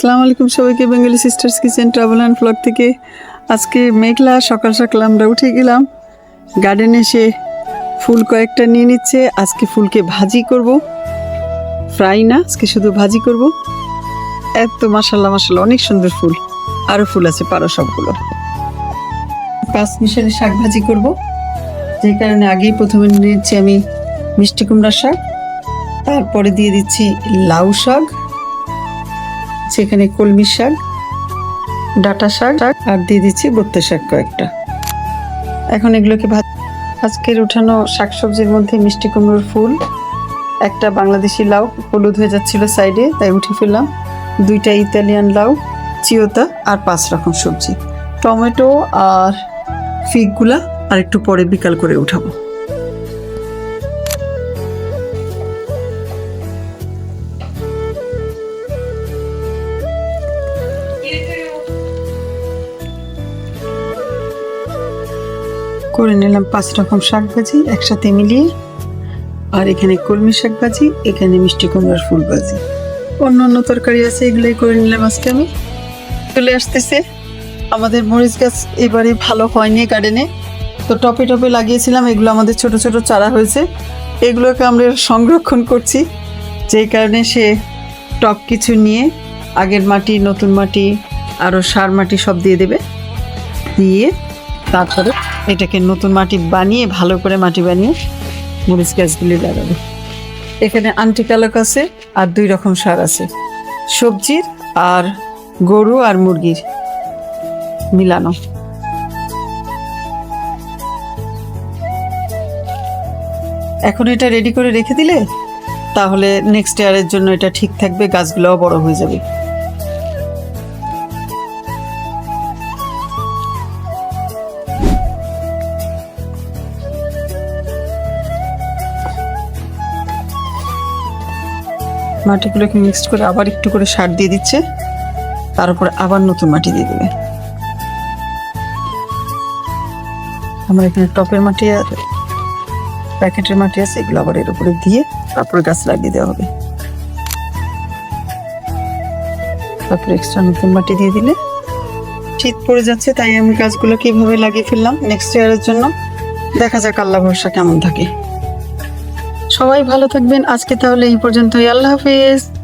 আসসালামু আলাইকুম সবাইকে, Bengali sisters kitchen travel and vlog থেকে। আজকে মেঘলা, সকাল সকাল আমরা উঠে গেলাম। গার্ডেনে এসে ফুল কয়েকটা নিয়ে নিচ্ছে। আজকে ফুলকে ভাজি করব। ফ্রাই না, আজকে শুধু ভাজি করব। এত মাসাল্লাহ মাসাল্লাহ অনেক সুন্দর ফুল। আরও ফুল আছে, পারো সবগুলো। পাঁচ মিশালি শাক ভাজি করব। যে কারণে আগেই প্রথমে নিয়েছি আমি মিষ্টি কুমড়া শাক। তারপরে দিয়ে দিচ্ছি লাউ শাক। সেখানে কলমি শাক, ডাটা শাক আর দিয়ে দিচ্ছি বত্তে শাক কয়েকটা। এখন এগুলোকে ভাত আজকের উঠানো শাকসবজির মধ্যে মিষ্টি কুমড়োর ফুল, একটা বাংলাদেশি লাউ, হলুদ হয়ে যাচ্ছিল সাইডে, তাই উঠে ফেললাম। দুইটা ইতালিয়ান লাউ, চিওতা আর পাঁচ রকম সবজি। টমেটো আর ফিগগুলা আর একটু পরে বিকাল করে উঠাবো। করে নিলাম পাঁচ রকম শাক ভাজি একসাথে মিলিয়ে। আর এখানে কলমি শাক ভাজি এখানে মিষ্টি কুমড়ার ফুল ভাজি অন্য অন্য তরকারি আছে, এগুলোই করে নিলাম আজকে আমি। চলে আসতেছে। আমাদের মরিচ গাছ এবারে ভালো হয়নি গার্ডেনে তো টপে টপে লাগিয়েছিলাম, এগুলো আমাদের ছোট ছোট চারা হয়েছে। এগুলোকে আমরা সংরক্ষণ করছি। যেই কারণে সে টপ কিছু নিয়ে আগের মাটি, নতুন মাটি আরও সার মাটি সব দিয়ে দেবে। দিয়ে তারপরে এটাকে নতুন মাটি বানিয়ে, ভালো করে মাটি বানিয়ে মরিচ গাছগুলি লাগাবে। এখানে আন্টিকালক আছে আর দুই রকম সার আছে। সবজির আর গরু আর মুরগির মিলানো। এখন এটা রেডি করে রেখে দিলে তাহলে নেক্সট ইয়ারের জন্য এটা ঠিক থাকবে, গাছগুলোও বড় হয়ে যাবে। মাটিগুলোকে মিক্সড করে আবার একটু করে সার দিয়ে দিচ্ছে। তার উপরে আবার নতুন মাটি দিয়ে দেবে। আমার এখানে টপের মাটি আর প্যাকেটের মাটি আছে, এগুলো আবার এর উপরে দিয়ে তারপরে গাছ লাগিয়ে দেওয়া হবে। তারপরে এক্সট্রা নতুন মাটি দিয়ে দিলে শীত পড়ে যাচ্ছে, তাই আমি গাছগুলোকে এইভাবে লাগিয়ে ফেললাম নেক্সট ইয়ারের জন্য। দেখা যাক আল্লাহ ভরসা কেমন থাকে। সবাই ভালো থাকবেন। আজকে তাহলে এই পর্যন্তই। আল্লাহ হাফিজ।